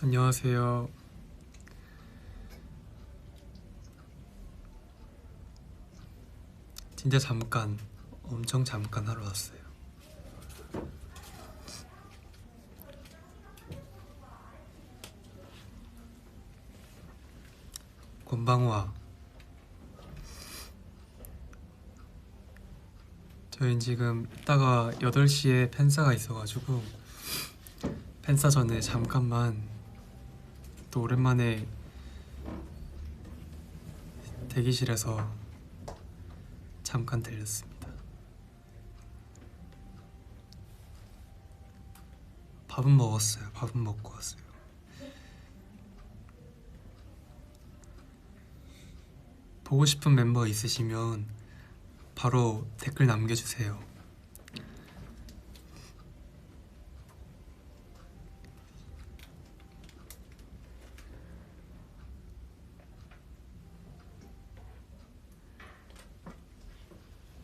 안녕하세요. 진짜 잠깐, 엄청 잠깐 하러 왔어요. 곤방와 저희는 지금 이따가 8시에 팬사가 있어가지고 팬사 전에 잠깐만 또 오랜만에 대기실에서 잠깐 들렸습니다. 밥은 먹었어요. 밥은 먹고 왔어요. 보고 싶은 멤버 있으시면 바로 댓글 남겨주세요.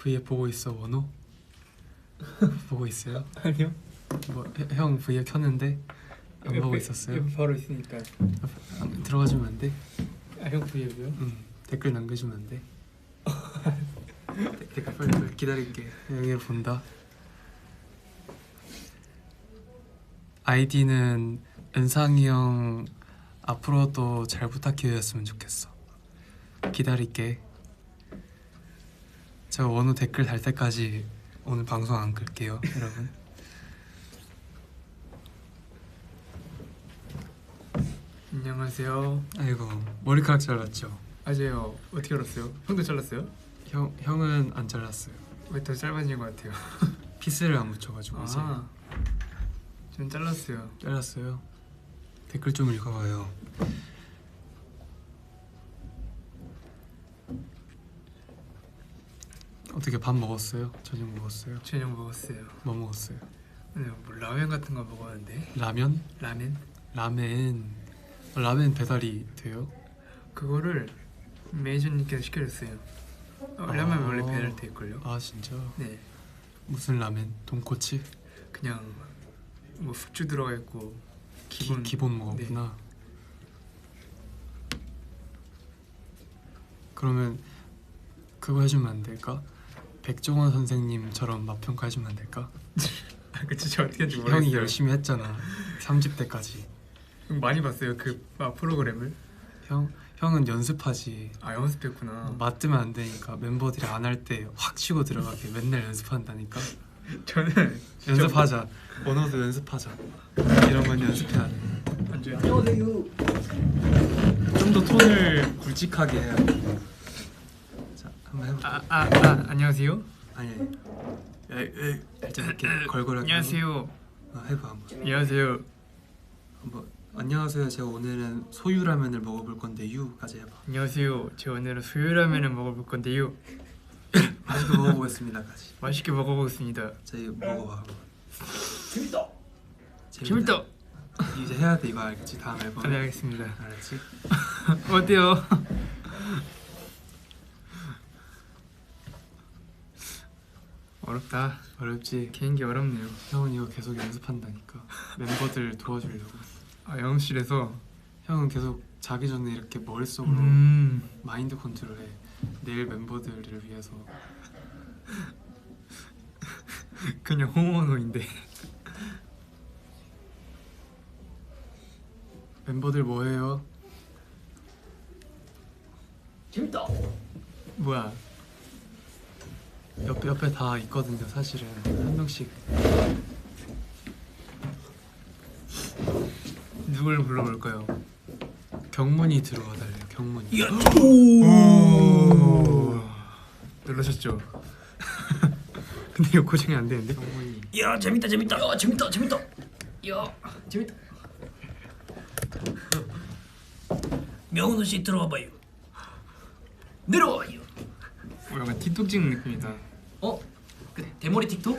V앱 보고 있어 원호? 보고 있어요? 아니요. 뭐형 V앱 켰는데 안 보고 있었어요? 옆에 바로 있으니까. 안- 들어가주면 안 돼? 아형 V앱이요? 응 댓글 남겨주면 안 돼? 데- 댓글 빨리 빨리 기다릴게 여기 본다 아이디는 은상이 형 앞으로도 잘 부탁해줬으면 좋겠어 기다릴게 제가 원우 댓글 달 때까지 오늘 방송 안 끌게요 여러분 안녕하세요. 아이고 머리카락 잘랐죠? 아재요. 어떻게 알았어요? 형도 잘랐어요? 형, 형은 안 잘랐어요 왜 더 짧아진 것 같아요? 피스를 안 붙여가지고 이제 아, 전 잘랐어요. 잘랐어요. 댓글 좀 읽어봐요. 어떻게 밥 먹었어요? 저녁 먹었어요? 저녁 먹었어요. 뭐 먹었어요? 오늘 뭐 라면 같은 거 먹었는데 라면? 라멘 라멘. 어, 라멘 배달이 돼요? 그거를 매니저님께서 시켜줬어요. 어, 라면 아. 원래 배달 돼 있걸요? 아 진짜? 네, 무슨 라멘? 돈코츠? 그냥 뭐 숙주 들어가 있고 기본 기본 기본 먹었구나. 그러면 그거 해주면 안 될까? 백종원 선생님처럼 맛 평가해주면 안 될까? 아, 그 진짜 어떻게 할지 모르겠어요. 형이 열심히 했잖아. 3집 때까지. 많이 봤어요 그 아, 프로그램을. 형 형은 연습하지. 아 연습했구나. 맞으면 안 되니까 멤버들이 안 할 때 확 치고 들어가게 맨날 연습한다니까. 저는 연습하자. 원호도 연습하자. 이런 건 연습해야 돼. 안줘요. 좀 더 톤을 굵직하게 해야 돼. 한번 해볼게. 아, 아, 아 안녕하세요. 아니, 아니. 에이, 에이. 살짝 이렇게 걸걸하게. 안녕하세요. 한번. 어, 해봐 한번. 안녕하세요. 한번. 안녕하세요. 제가 오늘은 소유라면을 먹어볼 건데 유까지 해봐. 안녕하세요. 저 오늘은 수요라면을 먹어볼 건데요. 맛있게 먹어보겠습니다까지. 맛있게 먹어보겠습니다. 자 이거 먹어봐. 한번. 재밌다. 재밌다. 이제 해야 돼 이거 알겠지? 다음 앨범. 네 알겠습니다. 알았지? 어때요? 어렵다. 어렵지. 개인기 어렵네요. 형은 이거 계속 연습한다니까. 멤버들 도와주려고. 아 영업실에서 형은 계속 자기 전에 이렇게 머릿속으로 음 마인드 컨트롤해. 내일 멤버들을 위해서. 그냥 홍원호인데 멤버들 뭐해요? 재밌다. 뭐야? 옆에 옆에 다 있거든요. 사실은 한 명씩. 누굴 불러볼까요? 경문이 들어와 달래요. 경문이. 야, 오 놀라셨죠? 근데 이거 고정이 안 되는데? 경문이. 야, 재밌다, 재밌다. 야, 재밌다, 재밌다. 야, 재밌다. 명훈 씨 들어와 봐요. 내려와요. 어, 약간 틱톡 찍는 느낌이다. 어? 그 대머리 틱톡?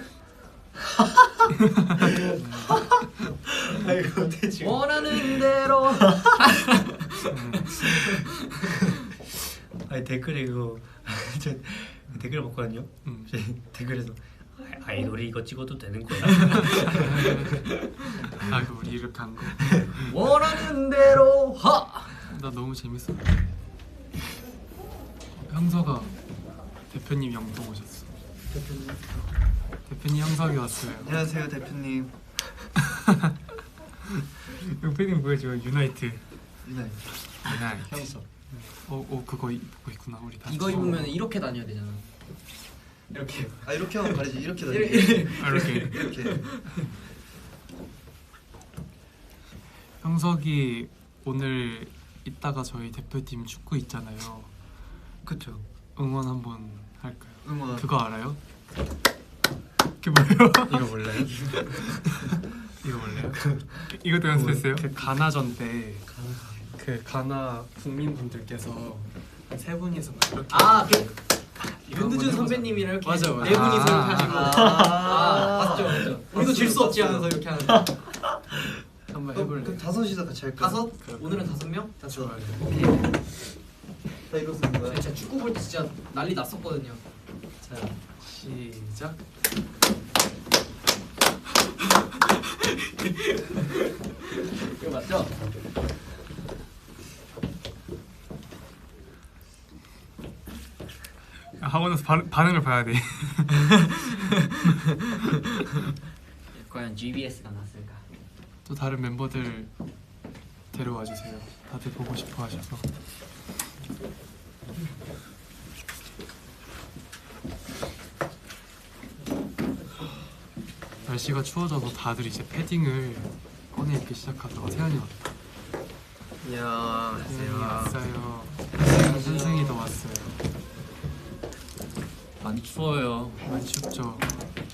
아이고 대지 원하는 대로. 아니 댓글에 이거 저 댓글 봤거든요 음. 댓글에서 아, 아이돌이 이거 찍어도 되는 거야 아 이거 우리 이렇게 한 거. 원하는 대로 하. 나 너무 재밌어. 형서가 대표님 영통 오셨어. 대표님 형석이 왔어요. 안녕하세요 대표님. 대표님 보여줘 유나이트. 네. 유나이트. 형서. 어, 어 그거 입고 있구나 우리 다. 이거 입으면 이렇게 다녀야 되잖아. 이렇게. 아 이렇게 하면 가리지 이렇게 다니. 이렇게. 아, 이렇게. 이렇게. 형석이 오늘 이따가 저희 대표팀 축구 있잖아요. 그쵸. 응원 한번 할까요? 응원. 그거 알아요? 그게 뭐예요? 이거 몰라요? 이거 몰라요? 이것도 연습했어요? 그 가나전 때 그 가나 국민분들께서 한 세 분이서 막 이렇게 아, 그 한번 윤두준. 선배님이랑 이렇게 맞아, 맞아. 네 분이서 아, 이렇게 하시고. 아, 맞죠, 맞죠. 우리도 질 수 없지 하면서 이렇게 하는. 한번 그럼 해볼래? 그럼 다섯이서 같이 할까? 다섯? 오늘은 다섯 명? 다섯. 좋아요. 오케이. 쓰는 거야. 저희 진짜 축구 볼 때 진짜 난리 났었거든요. 자 시작. 이거 맞죠? 학원에서 반, 반응을 봐야 돼. 과연 GBS가 났을까? 또 다른 멤버들 데려와 주세요. 다들 보고 싶어 하셔서. 날씨가 추워져서 다들 이제 패딩을 꺼내 입기 시작하다가 세연이 왔다. 세연이 왔어요. 선생이도 왔어요. 많이 추워요. 많이 춥죠.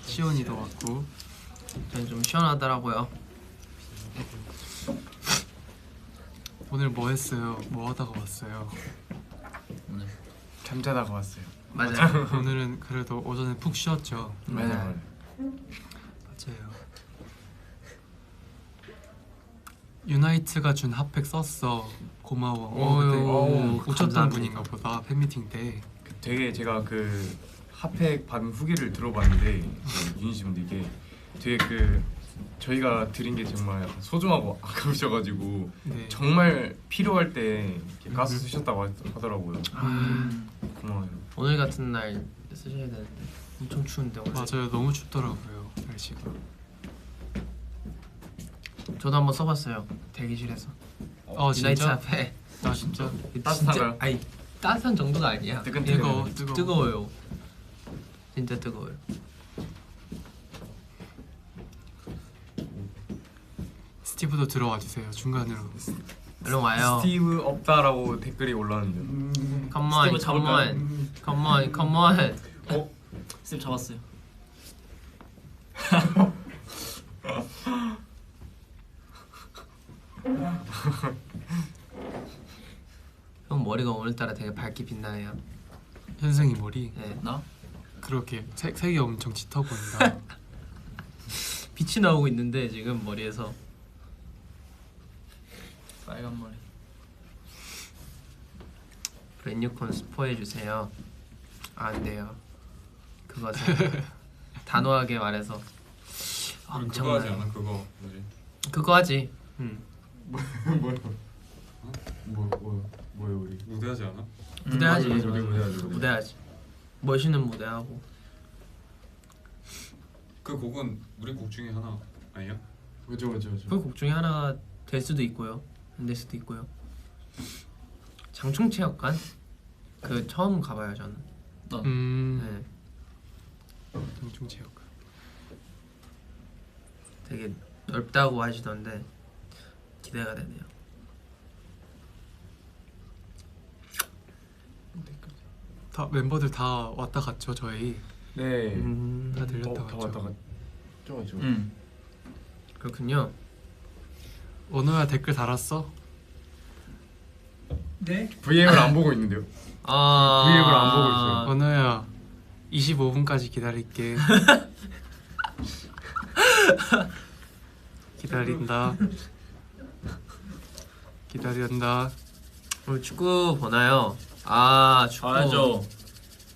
시온이도 왔고. 저는 좀 시원하더라고요. 오늘 뭐 했어요? 뭐 하다가 왔어요? 오늘 잠자다가 왔어요. 맞아요. 오늘은 그래도 오전에 푹 쉬었죠. 네. 맞아요. 맞아요. 유나이트가 준 핫팩 썼어. 고마워. 어, 어유, 그때 어우, 오셨던 감사합니다. 분인가 보다 팬미팅 때. 그 되게 제가 그 핫팩 받은 후기를 들어봤는데 그 유진 씨 분들 이게 되게 그 저희가 드린 게 정말 약간 소중하고 아까우셔가지고 네. 정말 필요할 때 이렇게 가서 쓰셨다고 하- 하더라고요. 음, 고마워요. 오늘 같은 날 쓰셔야 되는데 엄청 추운데 오늘. 맞아요. 너무 춥더라고요 날씨가. 저도 한번 써봤어요. 대기실에서. 어 유나이트 진짜? 앞에. 나 진짜. 따뜻한가요? 아니 따뜻한 정도가 아니야. 뜨끈뜨끈해요. 뜨거워 뜨거워. 뜨거워요. 진짜 뜨거워요. 스티브도 들어와 주세요 중간으로. 얼른 와요. 스티브 없다라고 댓글이 올라왔는데 스티브 on, come on, come on. 쌤 잡았어요. 형 머리가 오늘따라 되게 밝게 빛나네요. 현승이 머리 네. 나? 그렇게 색, 색이 엄청 짙어 보인다. 빛이 나오고 있는데 지금 머리에서 빨간 머리. 브랜뉴콘 스포해 주세요. 아, 안 돼요. 그거 단호하게 말해서 그거 하지. 않아? 그거 뭐지? 그거 하지. 응. 뭐요? 뭐, 뭐, 뭐요 우리? 무대하지 않아? 무대하지. 맞아, 맞아, 무대하지. 무대하지. 멋있는 무대하고. 그 곡은 우리 곡 중에 하나 아니야? 그죠 그죠 그죠. 그곡 중에 하나가 될 수도 있고요. 안 될 수도 있고요. 장충체육관 그 처음 가봐요 저는. 음. 네. 동중체육. 되게 넓다고 하시던데 기대가 되네요. 다 멤버들 다 왔다 갔죠 저희. 네. 음, 다 들렸다 어, 다 갔죠. 왔다 갔. 좀 좀. 응. 그렇군요. 원호야 댓글 달았어? 네? V앱을 안 보고 있는데요. 아 V앱을 안 보고 있어요. 원호야 25분까지 기다릴게. 기다린다. 기다린다. 오늘 축구 보나요? 아 축구 봐야죠.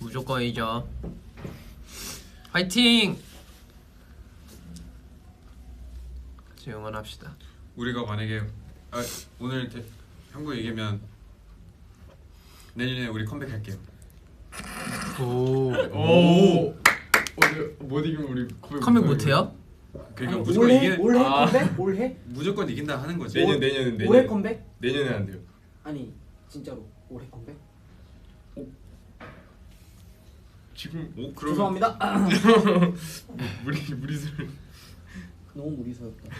무조건 이죠. 화이팅! 같이 응원합시다. 우리가 만약에 아, 오늘 대, 형구 얘기면 내년에 우리 컴백할게요. 오. 오. 어디 못 이기면 우리 컴백. 못해요? 그러니까 무조건 올해 이기는 올해 아. 컴백? 올해? 무조건 이긴다 하는 거지. 내년 내년은 내년. 올해 컴백? 내년에 안 돼요. 아니 진짜로 올해 컴백? 지금 오 그러면 죄송합니다. 무리 무리수를. 너무 무리수였다.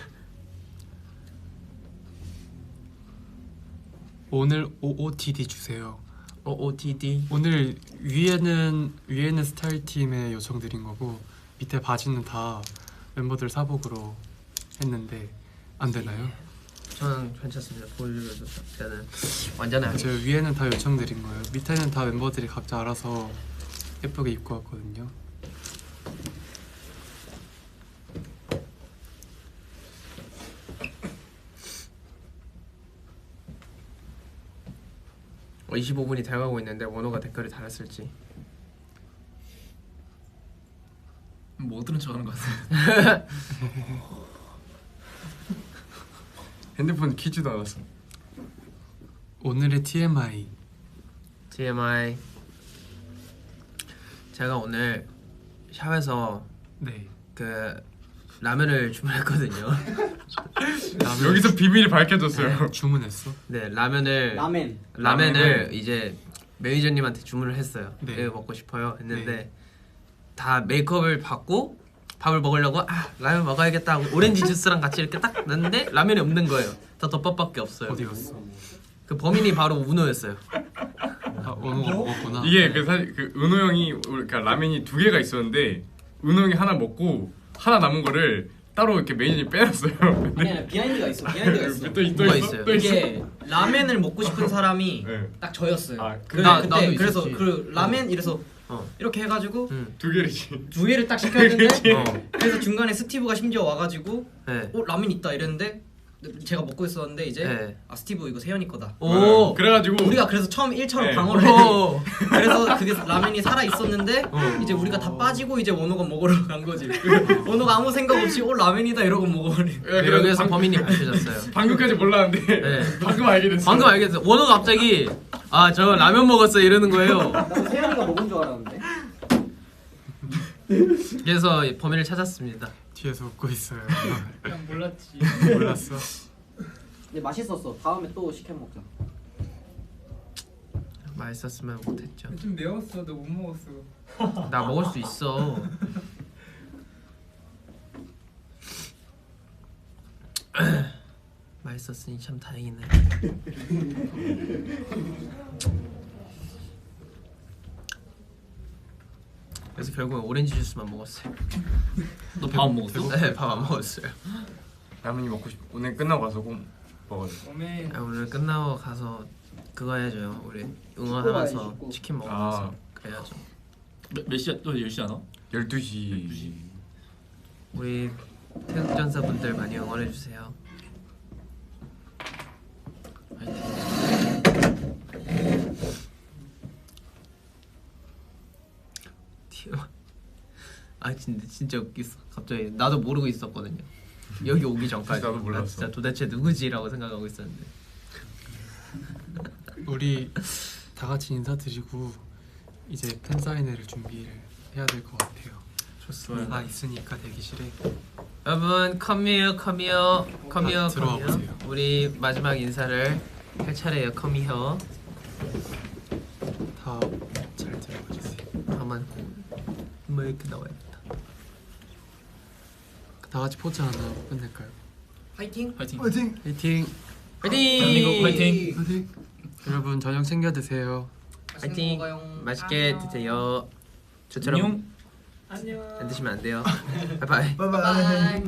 오늘 OOTD 주세요. OOTD. 오늘 위에는 위에는 스타일 팀에 요청드린 거고 밑에 바지는 다 멤버들 사복으로 했는데 안 되나요? 저는 괜찮습니다. 보여줘도 저는 완전히 저 위에는 다 요청드린 거예요. 밑에는 다 멤버들이 각자 알아서 예쁘게 입고 왔거든요. 어, 25분이 돼가고 있는데 원호가 댓글을 달았을지. 못 들은 척하는 것 같은데. 핸드폰 키지도 않았어. 오늘의 TMI TMI. 제가 오늘 샵에서 네 그 라면을 주문했거든요. 여기서 비밀이 밝혀졌어요. 주문했어? 네 라면을 라멘. 라면을 라면을 이제 매니저님한테 주문을 했어요. 네. 이거 먹고 싶어요. 했는데 네. 다 메이크업을 받고 밥을 먹으려고 아 라면 먹어야겠다 하고 오렌지 주스랑 같이 이렇게 딱 넣는데 라면이 없는 거예요. 다 덮밥밖에 없어요. 어디 갔어? 그 범인이 바로 운호였어요. 아 원호가 먹었구나. 이게 그 사실 그 은호 형이 우리 그러니까 라면이 두 개가 있었는데 은호 형이 하나 먹고 하나 남은 거를 따로 이렇게 매니저님 빼놨어요. 아니 아니 비하인드가 있어. 비하인드가 있어. 또, 있- 또 뭐가 있어? 있어요? 또? 이게 라멘을 먹고 싶은 사람이 네. 딱 저였어요. 아, 그, 나- 그때 나도 그래서 있었지. 그 라멘 이래서 어. 이렇게 해가지고 음. 두 개를지. 두 개를 딱 시켰는데 어. 그래서 중간에 스티브가 심지어 와가지고 네. 어 라면 있다 이랬는데 제가 먹고 있었는데 이제 네. 아 스티브 이거 세현이 거다. 오. 그래가지고 우리가 그래서 처음 1차로 네. 방어를. 오. 그래서 그게 라면이 살아 있었는데 어. 이제 우리가 다 빠지고 이제 원호가 먹으러 간 거지. 원호가 아무 생각 없이 어 라면이다 이러고 먹어버린. 야, 네, 여기서 방- 범인이 밝혀졌어요. 방금까지 몰랐는데 네. 방금 알게 됐어. 방금 알겠어. 원호가 갑자기 아 저 라면 먹었어 이러는 거예요. 먹은 줄 알았는데. 그래서 범인을 찾았습니다. 뒤에서 웃고 있어요. 난 몰랐지. 몰랐어. 근데 맛있었어. 다음에 또 시켜 먹자. 맛있었으면 못했죠. 좀 매웠어. 너 못 먹었어. 나 먹을 수 있어. 맛있었으니 참 다행이네. 그래서 결국은 오렌지 주스만 먹었어요. 너 밥 안 먹었어? 네, 밥 안 먹었어요. 라면이 먹고 싶. 오늘 끝나고 가서 꼭 먹어요. 오메. 아, 오늘 끝나고 가서 그거 해야죠. 우리 응원하면서. 치킨 먹으면서 아. 그래야죠. 몇, 몇 시야? 또 10시 하나? 12시. 우리 태극전사 분들 많이 응원해 주세요. 아 진짜 진짜 웃겼어. 갑자기 나도 모르고 있었거든요. 여기 오기 전까지 나도 몰랐어. 나 진짜 도대체 누구지라고 생각하고 있었는데. 우리 다 같이 인사드리고 이제 팬 사인회를 준비를 해야 될 것 같아요. 좋습니다. 다 있으니까 대기실에 여러분 컴히어 컴히어 아, 들어와 컴히어. 보세요. 우리 마지막 인사를 할 차례예요. 컴히어. 다잘 들어가 주세요. 가만 뭐 이렇게 나와야겠 다. 다 같이 포즈 하나 끝낼까요? 파이팅. 파이팅. 화이팅! 화이팅! 대한민국 화이팅. 여러분 저녁 챙겨 드세요. 화이팅! 맛있게 드세요. 저처럼 안녕. 안 드시면 안 돼요. 바이바이. 바이.